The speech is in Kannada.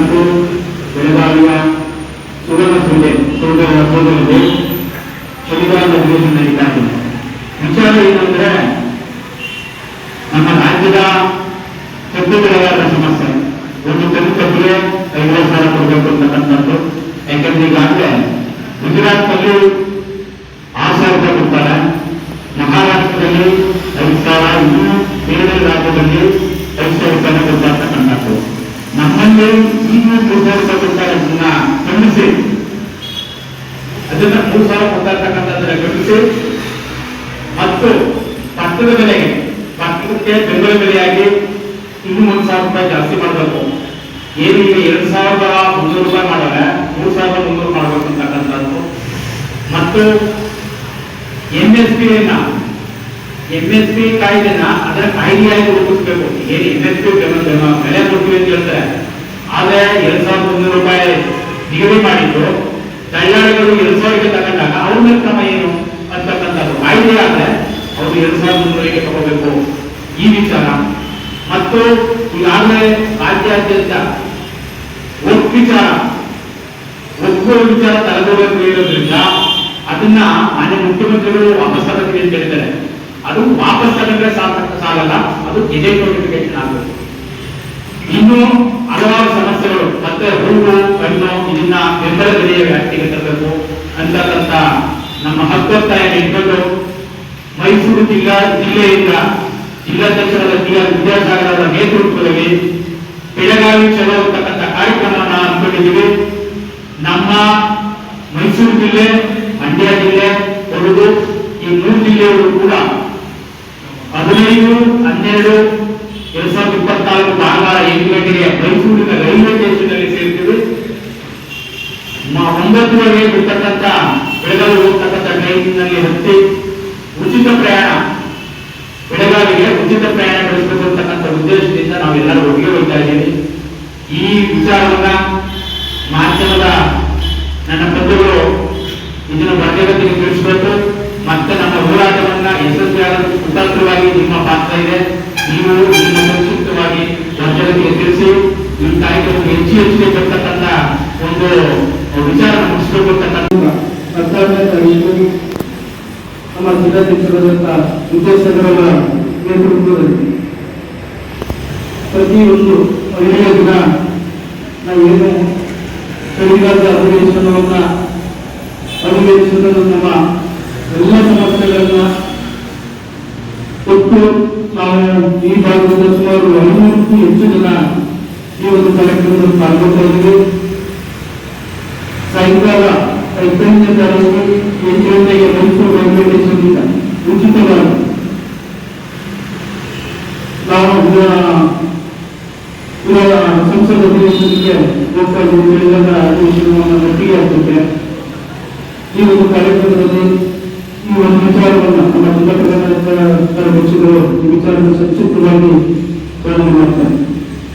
ಮತ್ತು ಬೆಳಗಾವಿಯ ಸುವರ್ಣ ಸೌದೆ ಸೌದೆ ಸೌಧದಲ್ಲಿ ಶನಿವಾರದ ಅಧಿವೇಶನ ವಿಚಾರ ಏನಂದ್ರೆ, ನಮ್ಮ ರಾಜ್ಯದ ಕಬ್ಬು ಬೆಳೆಗಾರರ ಸಮಸ್ಯೆ. ಒಂದು ಕಬ್ಬು ಕಬ್ಬಿಗೆ ಐವತ್ತು ಸಾವಿರ ಕೊಡಬೇಕು ಅಂತಕ್ಕಂಥದ್ದು. ಯಾಕಂದ್ರೆ ಈಗಾಗಲೇ ಗುಜರಾತ್ನಲ್ಲಿ ಆರು ಸಾವಿರ ರೂಪಾಯಿ ಕೊಡ್ತಾರೆ ಮಹಾರಾಷ್ಟ್ರದಲ್ಲಿ ಐದು ಸಾವಿರ, ಇನ್ನೂ ಬೇರೆ ರಾಜ್ಯದಲ್ಲಿ ಐದು ಸಾವಿರ ರೂಪಾಯಿ ಕೊಡ್ತಾ ಇರ್ತಕ್ಕಂಥದ್ದು ನಮ್ಮಲ್ಲಿ ಈಗಲೂ ಮೂರು ಸಾವಿರ ರೂಪಾಯಿ ಕೊಡ್ತಾರೆ ಅದನ್ನ ಖಂಡಿಸಿ ಅದನ್ನ ಮೂರು ಸಾವಿರ ಕೊಡ್ತಾ ಇರ್ತಕ್ಕಂಥದ್ದನ್ನ ಖಂಡಿಸಿ ಮತ್ತು ಭತ್ತದ ಬೆಲೆಗೆ ಭತ್ತಕ್ಕೆ ಬೆಂಬಲ ಬೆಲೆಯಾಗಿ ಇನ್ನೂ ಒಂದು ಸಾವಿರ ರೂಪಾಯಿ ಜಾಸ್ತಿ ಮಾಡಬೇಕು. ಏನು ಈಗ ಎರಡು ಸಾವಿರದ ಮುನ್ನೂರು ರೂಪಾಯಿ ಮಾಡಲ್ಲ ಮೂರು ಸಾವಿರದ ಮುನ್ನೂರು ಮಾಡಬೇಕು ಅಂತಕ್ಕಂಥದ್ದು. ಮತ್ತು ಎಂ ಎಸ್ ಪಿ ಅನ್ನ ಎಂ ಎಸ್ ಪಿ ಕಾಯ್ದೆನ ಅದರ ಕಾಯ್ದೆಯಾಗಿ ರೂಪಿಸಬೇಕು. ಏನು ಎಂ ಎಸ್ ಪಿ ಬೆಲೆ ಕೊಡ್ತೀವಿ ಅಂತ ಹೇಳ್ತಾರೆ. ಆದ್ರೆ ಎರಡ್ ಸಾವಿರದ ಮುನ್ನೂರು ರೂಪಾಯಿ ನಿಗದಿ ಮಾಡಿದ್ರು ದಳ್ಳಾಳಿಗಳು ಎರಡ್ ಸಾವಿರಕ್ಕೆ ತಗೊಂಡಾಗ ಅವ್ರ ಮೇಲೆ ಕ್ರಮ ಏನು ಅಂತಕ್ಕಂಥದ್ದು ಮಾಹಿತಿ ಆದ್ರೆ ಅವರು ಎರಡ್ ಸಾವಿರದ ಮುನ್ನೂರಿಗೆ ತಗೋಬೇಕು ಈ ವಿಚಾರ. ಮತ್ತು ಈಗಾಗಲೇ ರಾಜ್ಯಾದ್ಯಂತ ಒಟ್ಟು ವಿಚಾರ ಒಪ್ಪುವ ವಿಚಾರ ತಲೆಗೋಬೇಕು ಇರೋದ್ರಿಂದ ಅದನ್ನ ಮಾನ್ಯ ಮುಖ್ಯಮಂತ್ರಿಗಳು ವಾಪಸ್ ತಗೋತೀವಿ ಅಂತ ಹೇಳಿದ್ದಾರೆ. ಅದು ವಾಪಸ್ ತಗೊಂಡ್ರೆ ಸಾಕ ಸಾಲಲ್ಲ, ಅದು ಗೆಜೆಟ್ ನೋಟಿಫಿಕೇಶನ್ ಆಗಬೇಕು ಇನ್ನು ಹಲವಾರು ಮತ್ತೆ ಹಣ್ಣು ಇದನ್ನ ಬೆಂಬಲ ಬೆಲೆಯ ವ್ಯಾಪ್ತಿಗೆ ತರಬೇಕು. ಅಂತಕ್ಕಂಥ ನಮ್ಮ ಹಕ್ಕೊತ್ತಾಯ ಇಟ್ಕೊಂಡು ಮೈಸೂರು ಜಿಲ್ಲಾ ಜಿಲ್ಲೆಯಿಂದ ಆರ್ ವಿದ್ಯಾಸಾಗರ್ ನೇತೃತ್ವದಲ್ಲಿ ಬೆಳಗಾವಿ ಚಲೋ ಅಂತಕ್ಕಂಥ ಕಾರ್ಯಕ್ರಮವನ್ನು ಹಮ್ಮಿಕೊಂಡಿದ್ದೀವಿ. ನಮ್ಮ ಮೈಸೂರು ಜಿಲ್ಲೆ, ಮಂಡ್ಯ ಜಿಲ್ಲೆ, ಕೊಡಗು ಈ ಮೂರು ಜಿಲ್ಲೆಯವರು ಕೂಡ ಹದಿನೈದು, ಹನ್ನೆರಡು, ಎರಡ್ ಸಾವಿರದ ಇಪ್ಪತ್ನಾಲ್ಕು ಭಾನುವಾರ ಎಂಟು ಗಂಟೆಗೆ ಮೈಸೂರಿನ ರೈಲ್ವೆ ಸ್ಟೇಷನ್ನಲ್ಲಿ ಸೇರ್ತೀವಿ ಮ- ಒಂಬತ್ತುವರೆಗೆ ಬಿಡ್ತಕ್ಕಂಥ ಬೆಳಗಾವಿ ಹೋಗ್ತಕ್ಕಂಥ ಟ್ರೈನ್ನಲ್ಲಿ ಹತ್ತಿ ಉಚಿತ ಪ್ರಯಾಣ, ಬೆಳಗಾವಿಗೆ ಉಚಿತ ಪ್ರಯಾಣ ಬೆಳೆಸಬೇಕು ಅಂತಕ್ಕಂಥ ಉದ್ದೇಶದಿಂದ ನಾವೆಲ್ಲರೂ ಒಟ್ಟಿಗೆ ಹೋಗ್ತಾ ಇದ್ದೀವಿ. ಈ ವಿಚಾರವನ್ನ ಮಾಧ್ಯಮದ ನನ್ನ ಬಂಧುಗಳು ಇದನ್ನು ವರ್ಗಗತಿಗೆ ತಿಳಿಸಬೇಕು. ಮತ್ತೆ ನಮ್ಮ ಹೋರಾಟವನ್ನ ಯಶಸ್ವಿಯಾಗಲು ಸ್ವತಂತ್ರವಾಗಿ ನಿಮ್ಮ ಪಾತ್ರ ಇದೆ. ನೀವು ನಿಮ್ಮ ಸಂಕ್ಷಿಪ್ತವಾಗಿ ವರ್ಗಗತಿಗೆ ತಿಳಿಸಿ, ಈ ಕಾರ್ಯಕ್ರಮಕ್ಕೆ ಹೆಚ್ಚು ಹೆಚ್ಚಿಗೆ ಬರ್ತಕ್ಕಂಥ ಒಂದು ಹತ್ತಾರನೇ ನಮ್ಮ ಜಿಲ್ಲಾಧ್ಯಕ್ಷರಾದಂಥ ನಿರ್ದೇಶಕರ ನೇತೃತ್ವದಲ್ಲಿ ಪ್ರತಿಯೊಂದು ಐದನೇ ದಿನ ನಾವೇನು ಚಳಿಗಾಲದ ಅಧಿವೇಶನವನ್ನು ಅಧಿವೇಶನದಲ್ಲಿ ನಮ್ಮ ಎಲ್ಲ ಸಮಸ್ಯೆಗಳನ್ನ ಒಟ್ಟು ನಾವು ಈ ಭಾಗದ ಸುಮಾರು ಐನೂರಕ್ಕೂ ಹೆಚ್ಚು ಜನ ಈ ಒಂದು ಕಾರ್ಯಕ್ರಮದಲ್ಲಿ ಪಾಲ್ಗೊಳ್ತಾ ಇದ್ದೀವಿ ಸಾಯಂಕಾಲ ಐದನೇ ತಾರೀಕು ಎಂಟು ಗಂಟೆಗೆ ಮೈಸೂರು ರೈಲ್ವೆ ಸ್ಟೇಷನ್ನಿಂದ ಉಚಿತವಾಗಿ ನಾವು ಇದ- ಇವಾಗ ಸಂಸದ ಅಧಿವೇಶನಕ್ಕೆ ಹೋಗ್ತಾ ಇದ್ದೀವಿ ಬೆಳಗಾದ ಅಧಿವೇಶನವನ್ನು ಒಟ್ಟಿಗೆ ಆಗ್ತದೆ ಈ ಒಂದು ಕಾರ್ಯಕ್ರಮದಲ್ಲಿ ಈ ಒಂದು ವಿಚಾರವನ್ನು ನಮ್ಮ ಜಿಲ್ಲಾ ಪ್ರಧಾನ ಪಕ್ಷಗಳು ಈ ವಿಚಾರವನ್ನು ಸಂಕ್ಷಿಪ್ತವಾಗಿ ವರ್ಣನೆ ಮಾಡ್ತಾರೆ